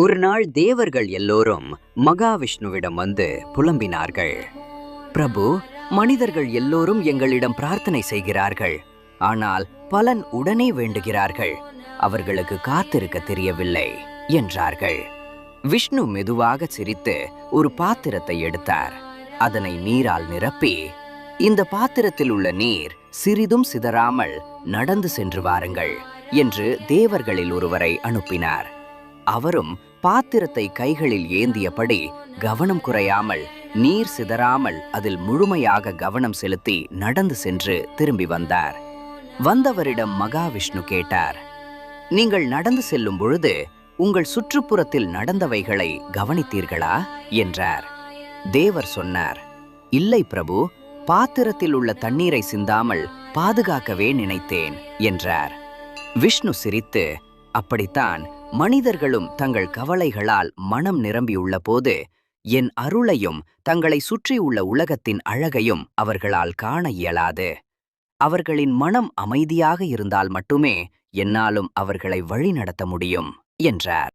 ஒரு நாள் தேவர்கள் எல்லோரும் மகாவிஷ்ணுவிடம் வந்து புலம்பினார்கள். பிரபு மனிதர்கள் எல்லோரும் எங்களிடம் பிரார்த்தனை செய்கிறார்கள். ஆனால் பலன் உடனே வேண்டுகிறார்கள். அவர்களுக்கு காத்திருக்க தெரியவில்லை என்றார்கள். விஷ்ணு மெதுவாக சிரித்து ஒரு பாத்திரத்தை எடுத்தார். அதனை நீரால் நிரப்பி இந்த பாத்திரத்தில் உள்ள நீர் சிறிதும் சிதறாமல் நடந்து சென்று வாருங்கள் என்று தேவர்களில் ஒருவரை அனுப்பினார். அவரும் பாத்திரத்தை கைகளில் ஏந்தியபடி கவனம் குறையாமல் நீர் சிதறாமல் அதில் முழுமையாக கவனம் செலுத்தி நடந்து சென்று திரும்பி வந்தார். வந்தவரிடம் மகாவிஷ்ணு கேட்டார் நீங்கள் நடந்து செல்லும் பொழுது உங்கள் சுற்றுப்புறத்தில் நடந்தவைகளை கவனித்தீர்களா? என்றார். தேவர் சொன்னார் இல்லை பிரபு பாத்திரத்தில் உள்ள தண்ணீரை சிந்தாமல் பாதுகாக்கவே நினைத்தேன் என்றார். விஷ்ணு சிரித்து அப்படித்தான் மனிதர்களும் தங்கள் கவலைகளால் மனம் நிரம்பியுள்ள போது என் அருளையும் தங்களை சுற்றியுள்ள உலகத்தின் அழகையும் அவர்களால் காண இயலாது. அவர்களின் மனம் அமைதியாக இருந்தால் மட்டுமே என்னாலும் அவர்களை வழிநடத்த முடியும் என்றார்.